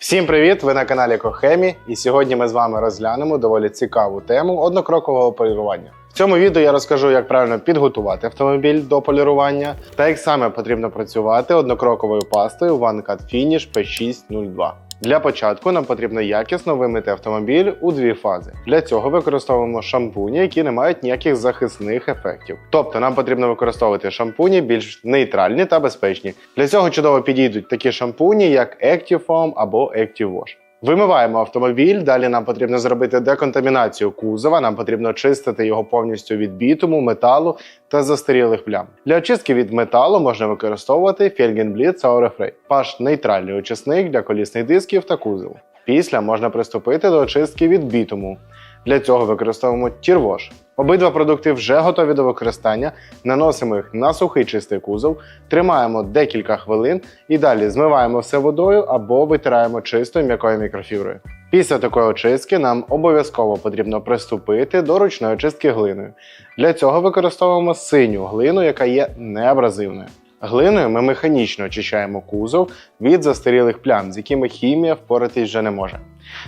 Всім привіт! Ви на каналі Кохемі, і сьогодні ми з вами розглянемо доволі цікаву тему однокрокового полірування. В цьому відео я розкажу, як правильно підготувати автомобіль до полірування та як саме потрібно працювати однокроковою пастою OneCut Finish P602. Для початку нам потрібно якісно вимити автомобіль у дві фази. Для цього використовуємо шампуні, які не мають ніяких захисних ефектів. Тобто нам потрібно використовувати шампуні більш нейтральні та безпечні. Для цього чудово підійдуть такі шампуні, як Active Foam або ActiveWash. Вимиваємо автомобіль, далі нам потрібно зробити деконтамінацію кузова, нам потрібно очистити його повністю від бітуму, металу та застарілих плям. Для очистки від металу можна використовувати фельгенбліт Aurefray, паш нейтральний очисник для колісних дисків та кузову. Після можна приступити до очистки від бітуму. Для цього використовуємо тірвош. Обидва продукти вже готові до використання, наносимо їх на сухий чистий кузов, тримаємо декілька хвилин і далі змиваємо все водою або витираємо чистою м'якою мікрофіброю. Після такої очистки нам обов'язково потрібно приступити до ручної очистки глиною. Для цього використовуємо синю глину, яка є неабразивною. Глиною ми механічно очищаємо кузов від застарілих плям, з якими хімія впоратись вже не може.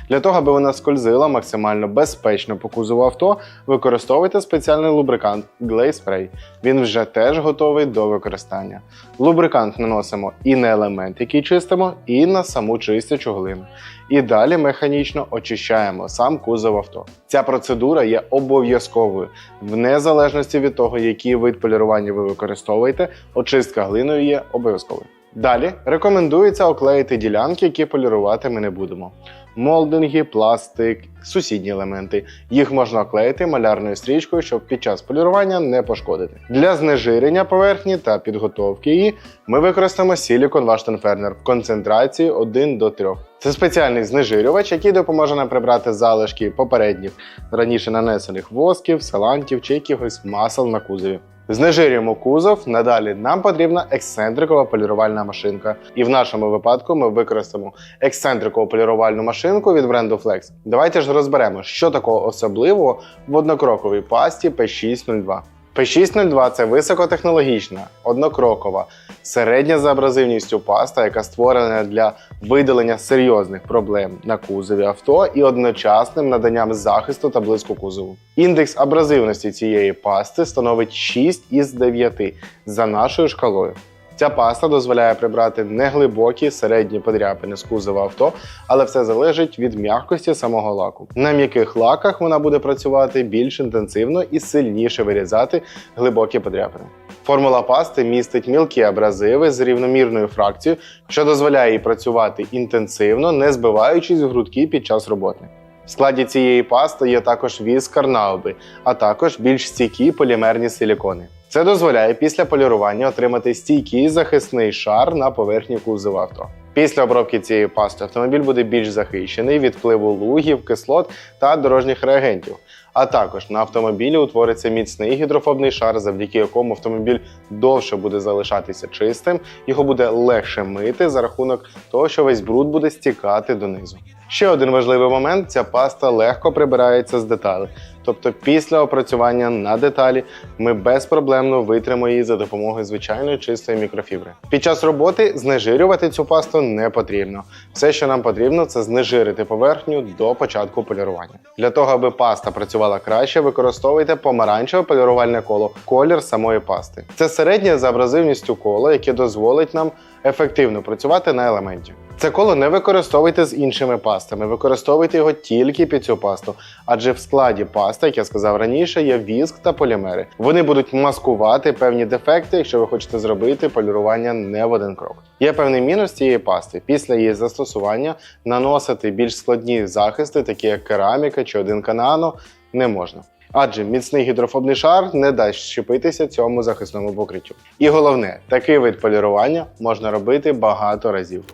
Для того, аби вона скользила максимально безпечно по кузову авто, використовуйте спеціальний лубрикант Glaze Spray. Він вже теж готовий до використання. Лубрикант наносимо і на елемент, який чистимо, і на саму чистячу глину. І далі механічно очищаємо сам кузов авто. Ця процедура є обов'язковою. В незалежності від того, який вид полірування ви використовуєте, очистка глиною є обов'язковою. Далі рекомендується оклеїти ділянки, які полірувати ми не будемо. Молдинги, пластик, сусідні елементи. Їх можна оклеїти малярною стрічкою, щоб під час полірування не пошкодити. Для знежирення поверхні та підготовки її ми використаємо Silicon Wash в концентрації 1 до 3. Це спеціальний знежирювач, який допоможе нам прибрати залишки попередніх раніше нанесених восків, салантів чи якихось масел на кузові. Знежирюємо кузов. Надалі нам потрібна ексцентрикова полірувальна машинка. І в нашому випадку ми використаємо ексцентрикову полірувальну машинку від бренду Flex. Давайте ж розберемо, що такого особливого в однокроковій пасті P602. P602 це високотехнологічна, однокрокова, середня за абразивністю паста, яка створена для видалення серйозних проблем на кузові авто і одночасним наданням захисту та блиску кузову. Індекс абразивності цієї пасти становить 6 із 9 за нашою шкалою. Ця паста дозволяє прибрати неглибокі середні подряпини з кузова авто, але все залежить від м'якості самого лаку. На м'яких лаках вона буде працювати більш інтенсивно і сильніше вирізати глибокі подряпини. Формула пасти містить мілкі абразиви з рівномірною фракцією, що дозволяє їй працювати інтенсивно, не збиваючись в грудки під час роботи. В складі цієї пасти є також віз карнауби, а також більш стійкі полімерні силікони. Це дозволяє після полірування отримати стійкий захисний шар на поверхні кузова авто. Після обробки цієї пасти автомобіль буде більш захищений від впливу лугів, кислот та дорожніх реагентів. А також на автомобілі утвориться міцний гідрофобний шар, завдяки якому автомобіль довше буде залишатися чистим, його буде легше мити за рахунок того, що весь бруд буде стікати донизу. Ще один важливий момент: ця паста легко прибирається з деталей. Тобто після опрацювання на деталі ми безпроблемно витримо її за допомогою звичайної чистої мікрофібри. Під час роботи знежирювати цю пасту не потрібно. Все, що нам потрібно, це знежирити поверхню до початку полірування. Для того, аби паста працювала краще, використовуйте помаранчеве полірувальне коло, колір самої пасти. Це середнє за абразивністю коло, яке дозволить нам ефективно працювати на елементі. Це коло не використовуйте з іншими пастами, використовуйте його тільки під цю пасту, адже в складі пасти, як я сказав раніше, є віск та полімери. Вони будуть маскувати певні дефекти, якщо ви хочете зробити полірування не в один крок. Є певний мінус цієї пасти. Після її застосування наносити більш складні захисти, такі як кераміка чи один канано, не можна. Адже міцний гідрофобний шар не дасть щепитися цьому захисному покриттю. І головне, такий вид полірування можна робити багато разів.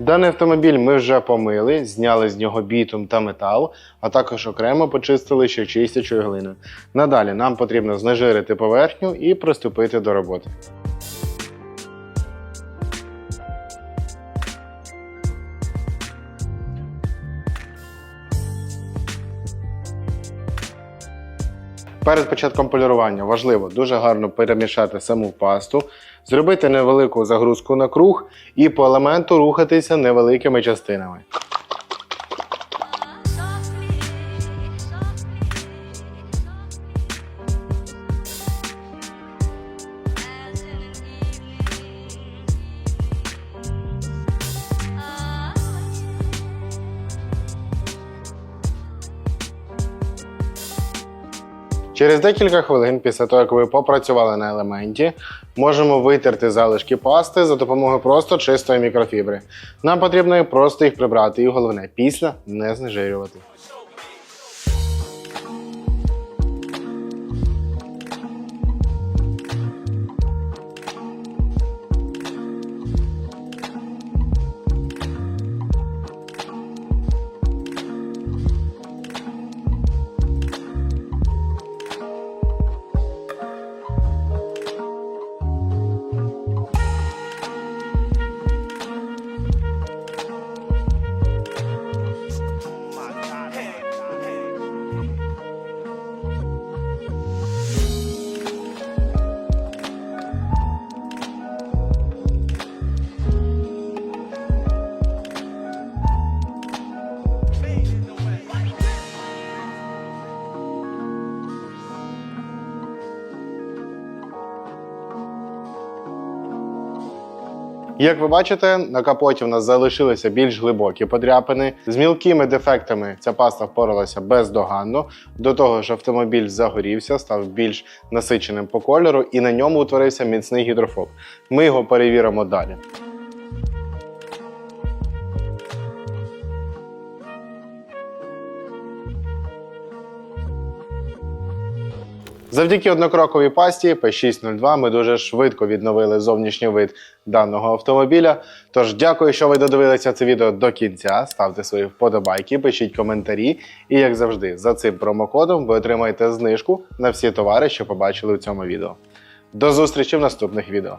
Даний автомобіль ми вже помили, зняли з нього бітум та метал, а також окремо почистили ще чистячою глиною. Надалі нам потрібно знежирити поверхню і приступити до роботи. Перед початком полірування важливо дуже гарно перемішати саму пасту Зробити невелику загрузку на круг і по елементу рухатися невеликими частинами. Через декілька хвилин після того, як ви попрацювали на елементі, можемо витерти залишки пасти за допомогою просто чистої мікрофібри. Нам потрібно просто їх прибрати, і головне, після не знежирювати. Як ви бачите, на капоті в нас залишилися більш глибокі подряпини. З мілкими дефектами ця паста впоралася бездоганно. До того ж, автомобіль загорівся, став більш насиченим по кольору, і на ньому утворився міцний гідрофоб. Ми його перевіримо далі. Завдяки однокроковій пасті P602 ми дуже швидко відновили зовнішній вид даного автомобіля. Тож дякую, що ви додивилися це відео до кінця. Ставте свої вподобайки, пишіть коментарі. І як завжди, за цим промокодом ви отримаєте знижку на всі товари, що побачили у цьому відео. До зустрічі в наступних відео.